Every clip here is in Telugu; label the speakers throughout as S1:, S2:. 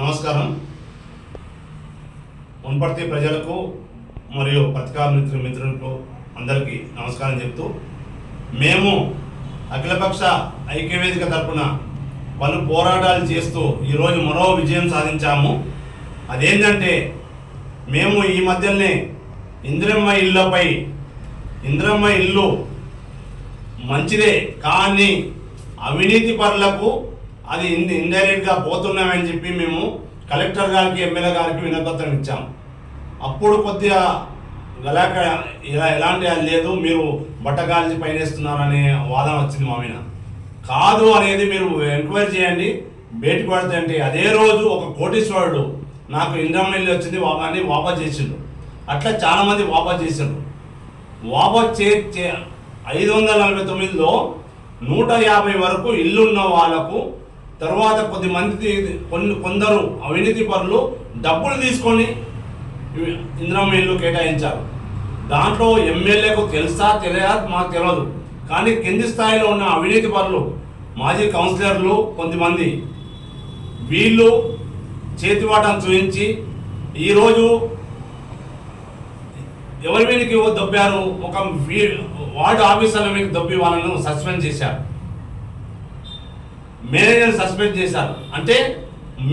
S1: నమస్కారం. మున్పర్తి ప్రజలకు మరియు పత్రికా మిత్రు మిత్రులకు అందరికీ నమస్కారం చెప్తూ మేము అఖిలపక్ష ఐక్యవేదిక తరపున పలు పోరాటాలు చేస్తూ ఈరోజు మరో విజయం సాధించాము. అదేంటంటే మేము ఈ మధ్యనే ఇందిరమ్మ ఇళ్ళపై ఇందిరమ్మ ఇల్లు మంచిదే కానీ అవినీతి పరులకు అది ఇన్ ఇండైరెక్ట్గా పోతున్నామని చెప్పి మేము కలెక్టర్ గారికి ఎమ్మెల్యే గారికి వినపత్రం ఇచ్చాం. అప్పుడు కొద్దిగా గలాక ఇలా ఎలాంటి అది లేదు మీరు బట్టగాల్చి పైనేస్తున్నారనే వాదన వచ్చింది మా మీద. కాదు అనేది మీరు ఎంక్వైరీ చేయండి బయట పడితే అదే రోజు ఒక కోటీశ్వరుడు నాకు ఇంద్రమ్మ వెళ్ళి వచ్చింది అని వాపస్ చేసిండు. అట్లా చాలామంది వాపస్ చేసిండ్రు వాపస్ చే చే- ఐదు వందల నలభై తొమ్మిదిలో నూట యాభై వరకు ఇల్లున్న వాళ్ళకు తర్వాత కొద్ది మంది కొన్ని కొందరు అవినీతి పరులు డబ్బులు తీసుకొని ఇవి ఇల్లు కేటాయించారు. దాంట్లో ఎమ్మెల్యేకు తెలుసా తెలియదా? మాకు తెలియదు కానీ కింది స్థాయిలో ఉన్న అవినీతి పరులు మాజీ కౌన్సిలర్లు కొంతమంది వీళ్ళు చేతివాటం చూపించి ఈరోజు ఎవరి మీదకి దొబ్బారు? ఒక వీ- వార్డు ఆఫీసర్ల మీద దొబ్బి వాళ్ళను సస్పెండ్ చేశారు. మేనేజర్ సస్పెండ్ చేశారు. అంటే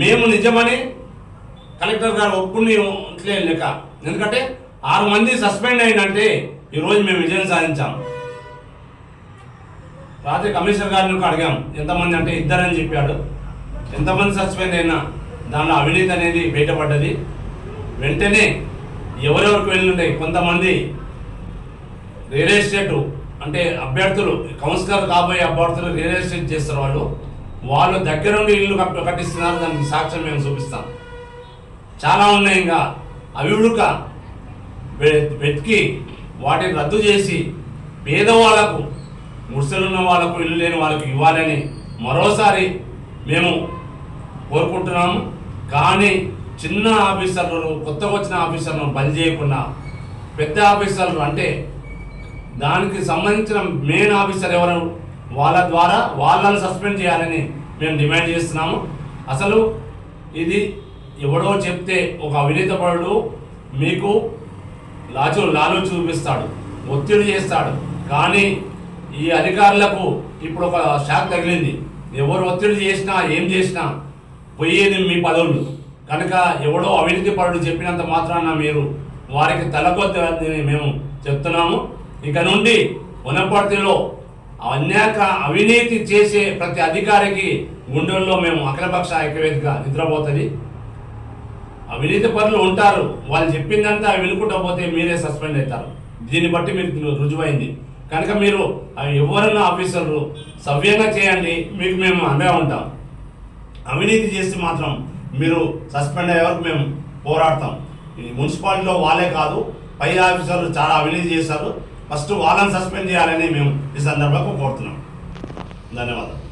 S1: మేము నిజమని కలెక్టర్ గారు ఒప్పుకుని ఉంటలే లెక్క. ఎందుకంటే ఆరు మంది సస్పెండ్ అయిందంటే ఈరోజు మేము విజయం సాధించాం. రాత్రి కమిషనర్ గారిని అడిగాం ఎంతమంది అంటే ఇద్దరని చెప్పాడు. ఎంతమంది సస్పెండ్ అయినా దానిలో అవినీతి అనేది బయటపడ్డది. వెంటనే ఎవరెవరికి వెళ్ళుండే కొంతమంది రియల్ ఎస్టేట్ అంటే అభ్యర్థులు కౌన్సిలర్ కాబోయే అభ్యర్థులు రియల్ ఎస్టేట్ చేస్తారు వాళ్ళు. వాళ్ళు దగ్గరుండి ఇల్లు కట్టిస్తున్నారు దానికి సాక్ష్యం మేము చూపిస్తాం. చాలా ఉన్నాయి ఇంకా. అవి ఉడక. వెతికి వాటిని రద్దు చేసి పేదవాళ్ళకు ముసలున్న వాళ్ళకు ఇల్లు లేని వాళ్ళకు ఇవ్వాలని మరోసారి మేము కోరుకుంటున్నాము. కానీ చిన్న ఆఫీసర్లు కొత్తగా వచ్చిన ఆఫీసర్లను బంద్ చేయకుండా పెద్ద ఆఫీసర్లు అంటే దానికి సంబంధించిన మెయిన్ ఆఫీసర్ ఎవరు? వాళ్ళ ద్వారా వాళ్ళని సస్పెండ్ చేయాలని మేము డిమాండ్ చేస్తున్నాము. అసలు ఇది ఎవడో చెప్తే ఒక అవినీతపరుడు మీకు లాచు లాలు చూపిస్తాడు ఒత్తిడి చేస్తాడు. కానీ ఈ అధికారులకు ఇప్పుడు ఒక షాక్ తగిలింది. ఎవరు ఒత్తిడి చేసినా ఏం చేసినా పోయేది మీ పదవులు. కనుక ఎవడో అవినీతి పరుడు చెప్పినంత మాత్రాన మీరు వారికి తలకొద్దని మేము చెప్తున్నాము. ఇక నుండి వనపర్తిలో అన్యాక అవినీతి చేసే ప్రతి అధికారికి గుండెల్లో మేము అఖిలపక్ష ఐక్యవేదిక నిద్రపోతుంది. అవినీతి పనులు ఉంటారు. వాళ్ళు చెప్పిందంతా వినుకుంటా పోతే మీరే సస్పెండ్ అవుతారు. దీన్ని బట్టి మీకు రుజువైంది. కనుక మీరు అవి ఎవరైనా ఆఫీసర్లు సవ్యంగా చేయండి. మీకు మేము అండగా ఉంటాం. అవినీతి చేస్తే మాత్రం మీరు సస్పెండ్ అయ్యే వరకు మేము పోరాడతాం. మున్సిపాలిటీలో వాళ్ళే కాదు పై ఆఫీసర్లు చాలా అవినీతి చేశారు. ఫస్ట్ వాళ్ళని సస్పెండ్ చేయాలని మేము ఈ సందర్భంగా కోరుతున్నాం. ధన్యవాదాలు.